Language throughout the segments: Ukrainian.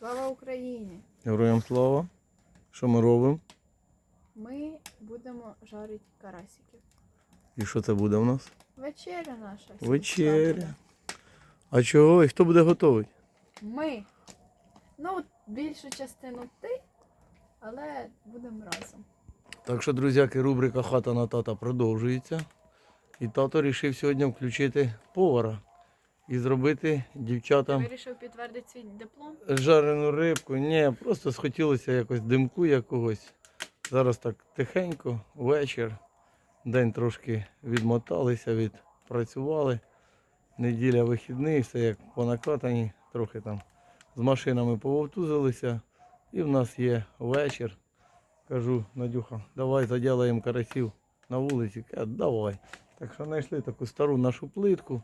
Слава Україні! Героям слава. Що ми робимо? Ми будемо жарити карасиків. І що це буде у нас? Вечеря наша. Вечеря. А чого? І хто буде готовий? Ми. Ну, більшу частину ти, але будемо разом. Так що, друзяки, рубрика Хата на тата продовжується. І тато вирішив сьогодні включити повара і зробити Ти дівчатам вирішив підтвердити свій диплом? жарену рибку. Ні, просто схотілося якось димку якогось. Зараз так тихенько, вечір. День трошки відмоталися, відпрацювали. Неділя вихідний, все як по накатані, трохи там з машинами пововтузилися. І в нас є вечір. Кажу, Надюха, давай заділаємо карасів на вулиці. Каже, давай. Так що знайшли таку стару нашу плитку.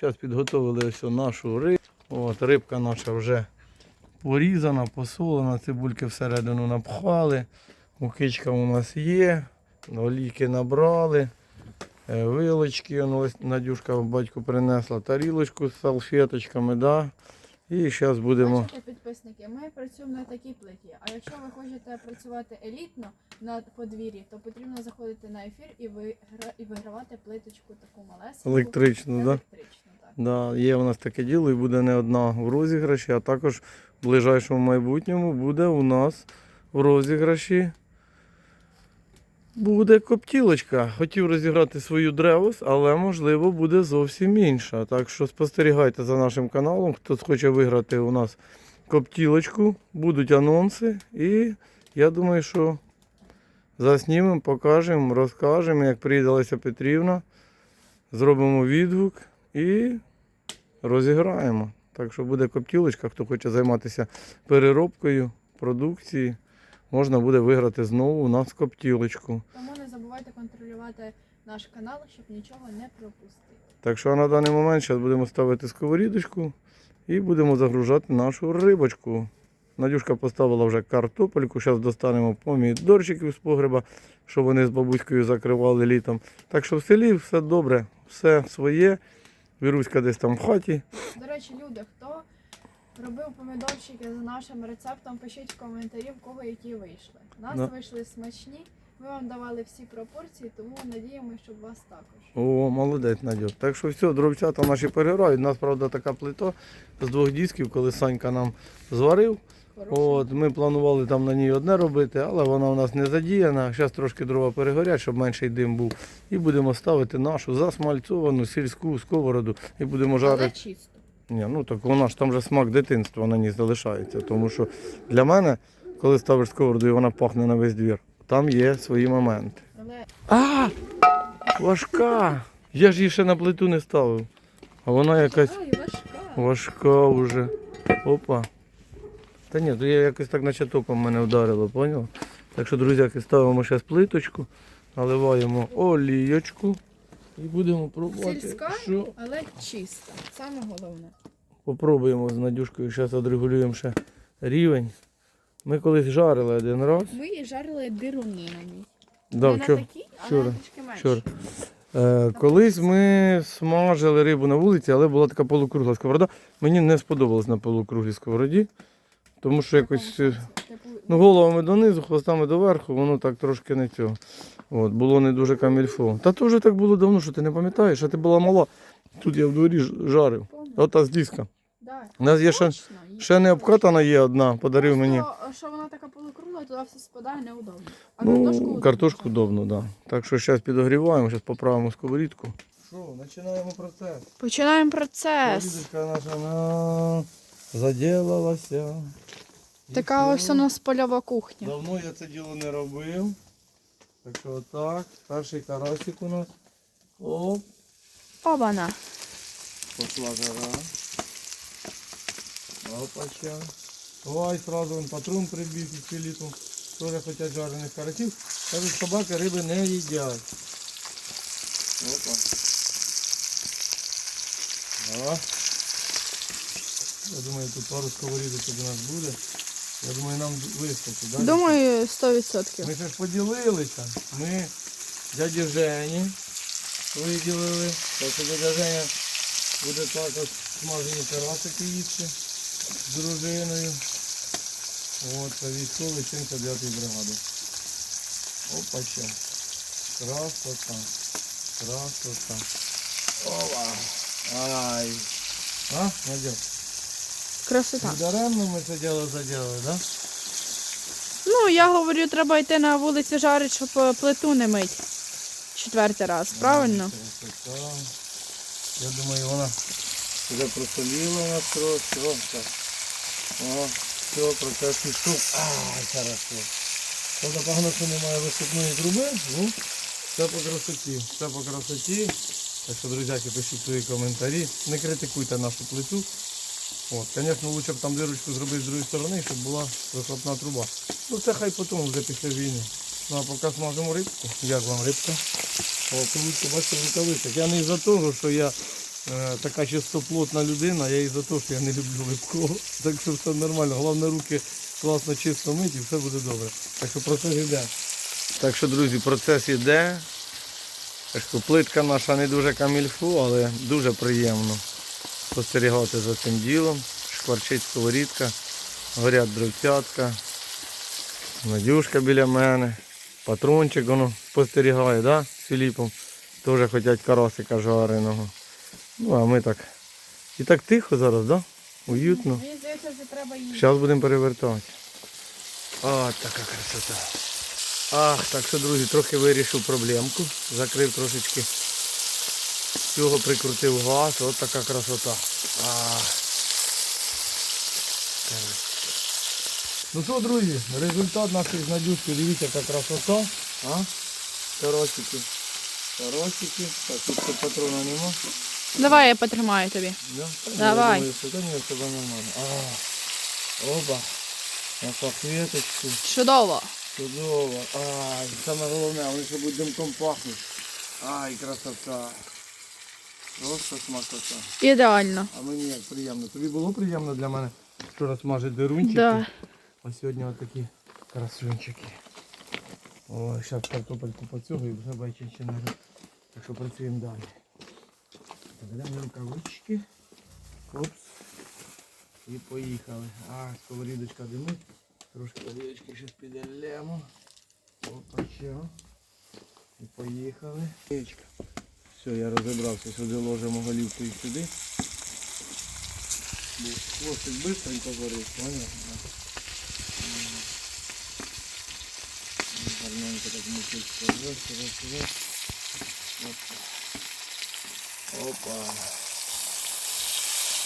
Зараз підготовили ось нашу рибу. От, рибка наша вже порізана, посолена, цибульки всередину напхали. Мукичка у нас є, олійки набрали, е, вилочки, ось Надюшка батьку принесла тарілочку з салфеточками, да? І зараз будемо. Бачите, підписники, ми працюємо на такій плиті. А якщо ви хочете працювати елітно на подвір'ї, то потрібно заходити на ефір і, вигра... і вигравати плиточку таку малесеньку. Електричну, да? Електричну, так. Да, є у нас таке діло і буде не одна в розіграші, а також в ближайшому майбутньому буде у нас в розіграші. Буде коптілочка. Хотів розіграти свою древос, але можливо буде зовсім інша. Так що спостерігайте за нашим каналом. Хто хоче виграти у нас коптілочку, будуть анонси. І я думаю, що заснімемо, покажемо, розкажемо, як приїде Леся Петрівна. Зробимо відгук і розіграємо. Так що буде коптілочка, хто хоче займатися переробкою продукції, можна буде виграти знову у нас коптілочку. Тому не забувайте контролювати наш канал, щоб нічого не пропустити. Так що на даний момент зараз будемо ставити сковорідочку і будемо загружати нашу рибочку. Надюшка поставила вже картопельку, зараз достанемо помідорчиків з погреба, що вони з бабуською закривали літом. Так що в селі все добре, все своє. Віруська десь там в хаті. До речі, люди, хто робив помідорчики за нашим рецептом, пишіть в коментарі, в кого які вийшли. У нас Да. вийшли смачні. Ми вам давали всі пропорції, тому надіємося, щоб у вас також. О, молодець, Надю. Так що все, дровцята наші переграють. У нас, правда, така плита з двох дисків, коли Санька нам зварив. Хороший. От, ми планували там на ній одне робити, але вона у нас не задіяна. Зараз трошки дрова перегорять, щоб менший дим був. І будемо ставити нашу засмальцовану сільську сковороду і будемо Але жарити. чисто. Ні, ну так вона ж там же смак дитинства на ній залишається. Тому що для мене, коли ставиш сковороду і вона пахне на весь двір, там є свої моменти. А! Важка! Я ж її ще на плиту не ставив. А вона якась важка. вже. Опа. Та ні, то я якось так наче током мене вдарило, поняв? Так що, друзяки, ставимо зараз плиточку, наливаємо олійочку і будемо пробувати. Сільська? Що? Але чиста. Саме головне. Попробуємо з Надюшкою, зараз відрегулюємо ще рівень. Ми колись жарили один раз. Ми її жарили дируни на ній. Да, вчора. такі, вчора, вчора. Е, колись ми смажили рибу на вулиці, але була така полукругла сковорода. Мені не сподобалось на полукруглій сковороді, тому що якось е, ну, головами донизу, хвостами доверху, воно так трошки не цього. От, було не дуже камільфо. Та то вже так було давно, що ти не пам'ятаєш, а ти була мала. Тут я в дворі жарив. Ота з диска. У нас є ще, ще не обкатана є одна, подарив мені. що вона така полукругла, туди все спадає неудобно. А Ну, удобно. картошку удобно, так. Да. Так що зараз підогріваємо, зараз поправимо сковорідку. Що, починаємо процес. Починаємо процес. Наша на... заділалася. Така все. ось у нас польова кухня. Давно я це діло не робив. Так що отак. Перший карасик у нас. Оп, Обана. пошла жара. Опача. Ой, сразу он патрон прибіг із піліту. Тоже хочуть жарених карасів. Кажуть, собаки риби не їдять. Опа. О. Я думаю, тут пару сковорідок у нас буде. Я думаю, нам вистачить. да? Думаю, 100%. Ми ще ж поділилися. Ми дяді Жені виділили. Так що дядя Женя буде також смажені карасики їсти з дружиною. От, це військовий 79-ї бригади. Опа, ще. Красота. Красота. Ова. Ай. А, Надя? Красота. Даремно ми це діло заділили, да? Ну, я говорю, треба йти на вулиці жарить, щоб е, плиту не мить. Четвертий раз, правильно? Красота. Я думаю, вона вже просоліла у нас трошки. О, так. О, все, процес пішов. Ай, хорошо. Правда, погано, що немає висипної труби, ну, все по красоті. Все по красоті. Так що, друзяки, пишіть свої коментарі. Не критикуйте нашу плиту. От, звісно, лучше б там дирочку зробити з другої сторони, щоб була вихлопна труба. Ну це хай потім вже після війни. Ну а поки смажемо рибку. Як вам рибка? Рибку, бачите, в рукавицях. Я не із-за того, що я е, така чистоплотна людина, я із-за того, що я не люблю липкого. Так що все нормально. Головне руки класно чисто мить і все буде добре. Так що процес йде. Так що, друзі, процес йде. Плитка наша не дуже камільфу, але дуже приємно спостерігати за цим ділом. Шкварчить сковорідка, горять дровцятка, Надюшка біля мене, патрончик воно спостерігає, да? з Філіпом. Теж хочуть карасика жареного. Ну а ми так. І так тихо зараз, да? Уютно. Мені здається, вже треба їсти. Зараз будемо перевертати. О, така красота. Ах, так що, друзі, трохи вирішив проблемку. Закрив трошечки цього прикрутив газ. От така красота. Ах. Ну що, друзі, результат нашої з Надюшки, дивіться, яка красота. А? Каросики. Каросики. Так, тут ще патрона нема. Давай я потримаю тобі. Да? Давай. Я думаю, що, та ні, все нормально. А, оба. На салфеточку. Чудово. Чудово. Ай, саме головне, вони ще будуть димком пахнуть. Ай, красота. Просто смакота. Ідеально. А мені як приємно. Тобі було приємно для мене вчора смажити дирунчики? Да. А сьогодні отакі красунчики. О, зараз картопельку по цього і вже байчинче не Так що працюємо далі. Беремо рукавички. Опс. І поїхали. А, сковорідочка димить. Трошки олієчки ще піделємо. Опа, ще. І поїхали. Олієчка. Все, я розібрався. Сюди ложимо голівку і сюди. Хвостик быстренько горить, понял? Гарненько так мутить. Раз, раз, раз. Опа.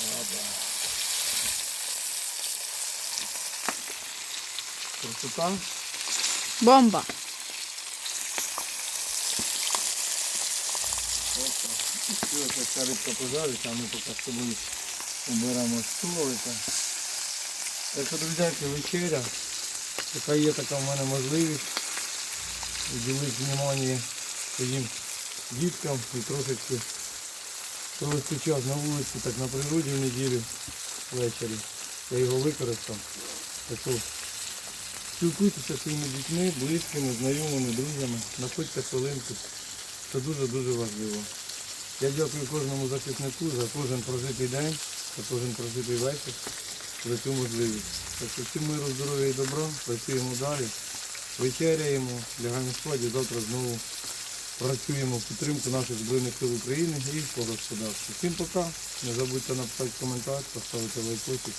Опа. Красота. Бомба. Опа. Сейчас ця рибка пожариться, а ми поки з тобою уберемо столика. Так що, друзяки, вечеря. Така є така в мене можливість уділити внимання своїм діткам і трошечки провести час на вулиці, так на природі в неділю ввечері. Я його використав. Так що спілкуйтеся зі своїми дітьми, близькими, знайомими, друзями, знаходьте хвилинку. Це дуже-дуже важливо. Я дякую кожному захиснику за кожен прожитий день, за кожен прожитий вечір, за цю можливість. Так що всім миру, здоров'я і добра, працюємо далі, вечеряємо, лягаємо спати, завтра знову працюємо в підтримку наших Збройних сил України і по господарству. Всім пока. Не забудьте написати коментар, поставити лайкосик.